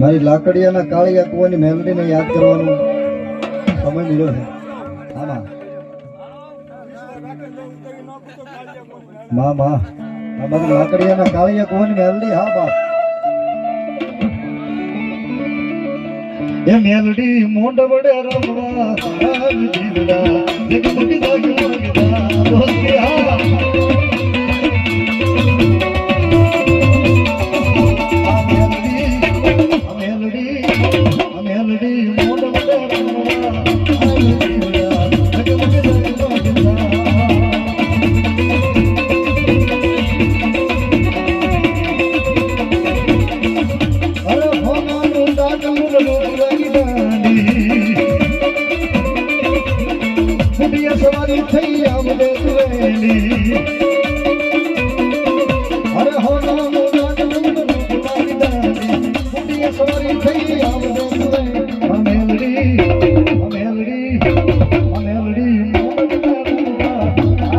મારી લાકડીયાના કાળિયા કુવાની મેલડીને યાદ કરવાનો સમય મળ્યો છે. આમાં. માં માં. આ મારી લાકડીયાના કાળિયા કુવાની મેલડી, હા, બા. એ મેલડી મોંડ વડે રમવા જીવડા. જગમગી જગમગતા દોસ્તી હા ફૂટિયા સવારી થઈ આવડે વેલી. અરે હોનાનું તું લોટલાઈ ડાંડી. ફૂટિયા સવારી થઈ આવડે વેલી. આ મેલડી, આ મેલડી, તું મેલડી મોઢા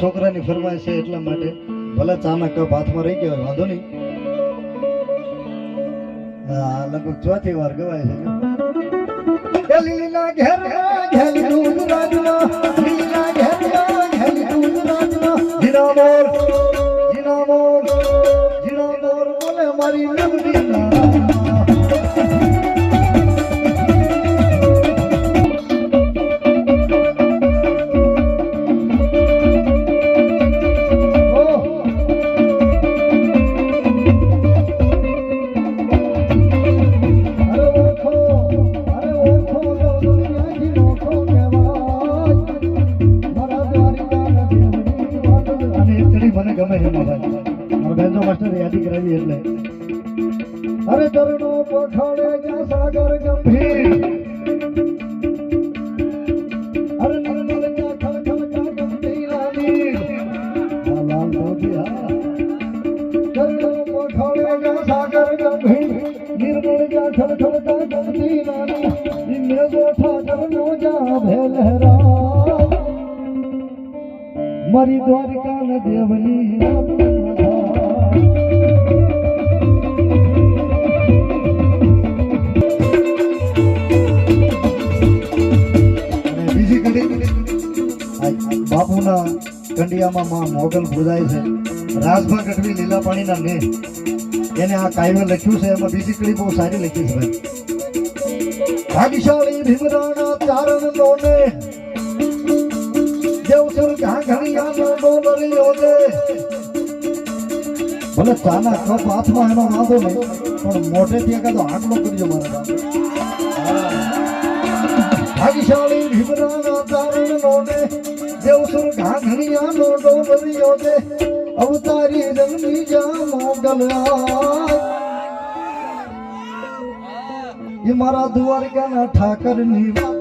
છોકરાની ફરમાય છે એટલા માટે. ભલે ચાના કપ હાથમાં રહી ગયો વાંધો નહીં. હા લગભગ ચોથી વાર ગવાય છે. એ ઘેર ઘેર ઘેલી દૂધ બેનનો માસ્ટર યાદી કરાવી એટલે અરે ચરણો પખાડે જ્યાં સાગર ગંભીર અરે. ચરણો પખાડે જ્યાં સાગર ગંભીર નિર્મળ જ્યાં ખળખળ કાંપતી રાની. ઈ મેઘો ઠાકરનો જ્યાં ભેલહરાય. મારી દ્વારિકા દેવની કંડિયામાં માં મોગલ છે. રાજભા ગઢવી લીલા પાણીના ને એને આ કાવ્ય લખ્યું છે, એમાં બીજી કડી બહુ સારી લખી છે ભાઈ. ભાગ્યશાળી ભીમરાણા કપ હાથમાં એનો વાંધો નહીં, પણ મોઢેથી એકાદો આટલો કરજો મારા ભાગ્યશાળી દેવસુર ઘાઘરિયાનો ડોલરિયો દે અવતારી રંગની જા મોગલ આય. એ મારા દ્વારકાના ઠાકરની વાત